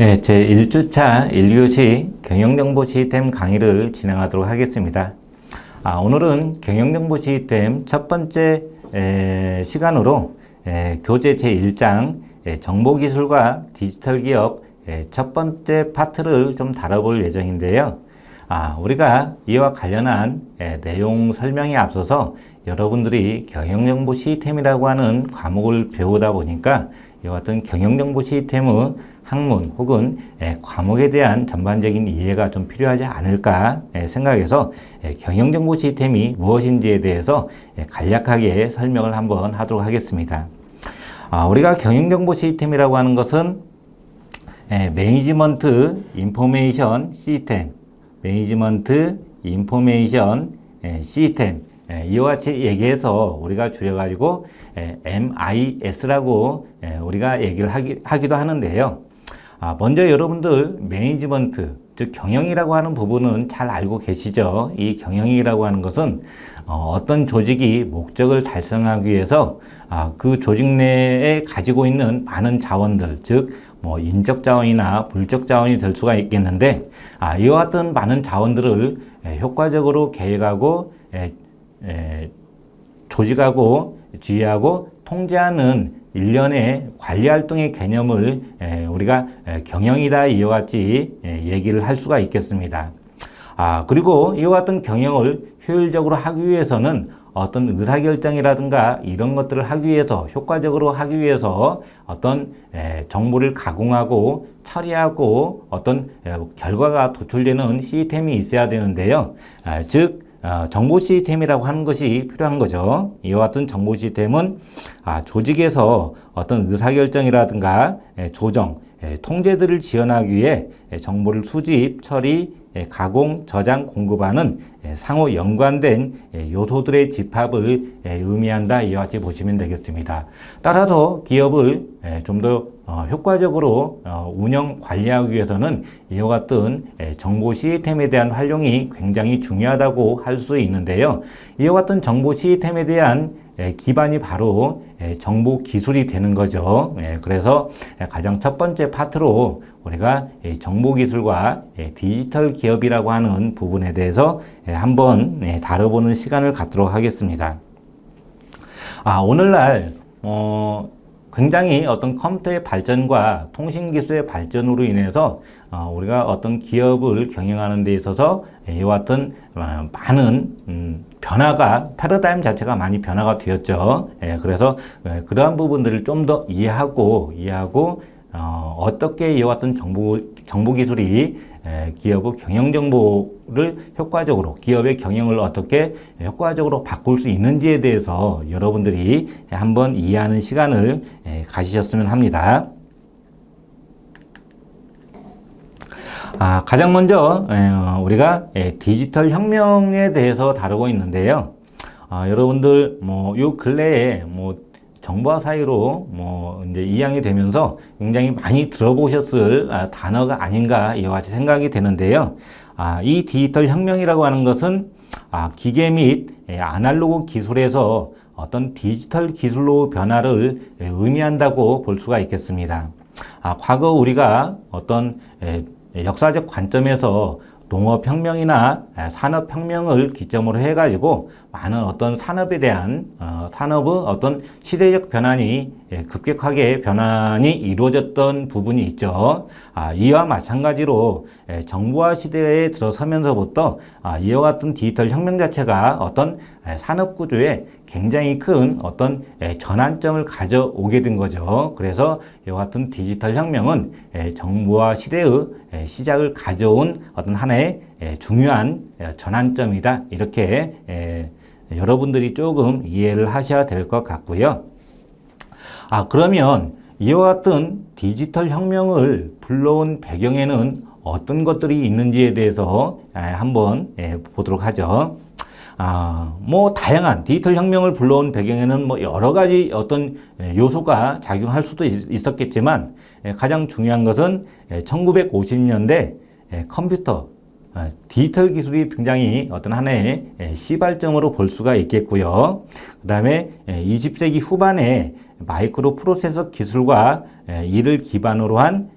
예, 제 1주차 1교시 경영정보 시스템 강의를 진행하도록 하겠습니다. 아, 오늘은 경영정보 시스템 첫 번째 에, 시간으로 에, 교재 제1장 에, 정보기술과 디지털 기업 에, 첫 번째 파트를 좀 다뤄볼 예정인데요. 아, 우리가 이와 관련한 에, 내용 설명에 앞서서 여러분들이 경영정보 시스템이라고 하는 과목을 배우다 보니까 이와 같은 경영정보 시스템의 학문 혹은 에, 과목에 대한 전반적인 이해가 좀 필요하지 않을까 에, 생각해서 에, 경영정보 시스템이 무엇인지에 대해서 에, 간략하게 설명을 한번 하도록 하겠습니다. 아, 우리가 경영정보 시스템이라고 하는 것은 에, 매니지먼트 인포메이션 시스템, 매니지먼트 인포메이션 에, 시스템 에, 이와 같이 얘기해서 우리가 줄여가지고 에, MIS라고 에, 우리가 얘기를 하기, 하기도 하는데요. 아, 먼저 여러분들 매니지먼트 즉 경영이라고 하는 부분은 잘 알고 계시죠. 이 경영이라고 하는 것은 어, 떤 조직이 목적을 달성하기 위해서 아, 그 조직 내에 가지고 있는 많은 자원들 즉 뭐 인적 자원이나 물적 자원이 될 수가 있겠는데 아, 이와 같은 많은 자원들을 에, 효과적으로 계획하고 조직하고 지휘하고 통제하는 일련의 관리 활동의 개념을 에, 우리가 에, 경영이다 이와 같이 에, 얘기를 할 수가 있겠습니다. 아, 그리고 이와 같은 경영을 효율적으로 하기 위해서는 어떤 의사결정이라든가 이런 것들을 하기 위해서 효과적으로 하기 위해서 어떤 에, 정보를 가공하고 처리하고 어떤 에, 결과가 도출되는 시스템이 있어야 되는데요. 아, 즉 어, 정보 시스템이라고 하는 것이 필요한 거죠. 이와 같은 정보 시스템은 아, 조직에서 어떤 의사결정이라든가 에, 조정, 에, 통제들을 지원하기 위해 에, 정보를 수집, 처리, 에, 가공, 저장, 공급하는 에, 상호 연관된 에, 요소들의 집합을 에, 의미한다. 이와 같이 보시면 되겠습니다. 따라서 기업을 좀더 어, 효과적으로 어, 운영 관리하기 위해서는 이와 같은 에, 정보 시스템에 대한 활용이 굉장히 중요하다고 할 수 있는데요. 이와 같은 정보 시스템에 대한 에, 기반이 바로 에, 정보 기술이 되는 거죠. 에, 그래서 에, 가장 첫 번째 파트로 우리가 에, 정보 기술과 에, 디지털 기업이라고 하는 부분에 대해서 에, 한번 에, 다뤄보는 시간을 갖도록 하겠습니다. 아, 오늘날 어, 굉장히 어떤 컴퓨터의 발전과 통신 기술의 발전으로 인해서 어, 우리가 어떤 기업을 경영하는 데 있어서 이와 같은 어, 많은 음, 변화가 패러다임 자체가 많이 변화가 되었죠. 예, 그래서 예, 그러한 부분들을 좀 더 이해하고 이해하고 어, 이와 같은 정보 정보 기술이 에, 기업의 경영 정보를 효과적으로 기업의 경영을 어떻게 효과적으로 바꿀 수 있는지에 대해서 여러분들이 한번 이해하는 시간을 에, 가지셨으면 합니다. 아, 가장 먼저 우리가 에, 디지털 혁명에 대해서 다루고 있는데요. 아, 여러분들 뭐 요 근래에 뭐 정보화 사이로 뭐 이제 이양이 되면서 굉장히 많이 들어보셨을 아, 단어가 아닌가 이와 같이 생각이 되는데요. 아, 이 디지털 혁명이라고 하는 것은 아, 기계 및 예, 아날로그 기술에서 어떤 디지털 기술로 변화를 예, 의미한다고 볼 수가 있겠습니다. 아, 과거 우리가 어떤 예, 역사적 관점에서 농업혁명이나 산업혁명을 기점으로 해가지고 많은 어떤 산업에 대한 어, 산업의 어떤 시대적 변환이 예, 급격하게 변환이 이루어졌던 부분이 있죠. 아, 이와 마찬가지로 예, 정보화 시대에 들어서면서부터 아, 이와 같은 디지털 혁명 자체가 어떤 예, 산업 구조에 굉장히 큰 어떤 예, 전환점을 가져오게 된 거죠. 그래서 이와 같은 디지털 혁명은 예, 정보화 시대의 예, 시작을 가져온 어떤 하나의 예, 중요한 예, 전환점이다. 이렇게 예, 여러분들이 조금 이해를 하셔야 될 것 같고요. 아, 그러면 이와 같은 디지털 혁명을 불러온 배경에는 어떤 것들이 있는지에 대해서 예, 한번 예, 보도록 하죠. 아, 뭐 다양한 디지털 혁명을 불러온 배경에는 뭐 여러 가지 어떤 예, 요소가 작용할 수도 있, 었겠지만 예, 가장 중요한 것은 1950년대 컴퓨터 어, 디지털 기술이 등장이 어떤 하나의 시발점으로 볼 수가 있겠고요. 그 다음에 20세기 후반에 마이크로 프로세서 기술과 이를 기반으로 한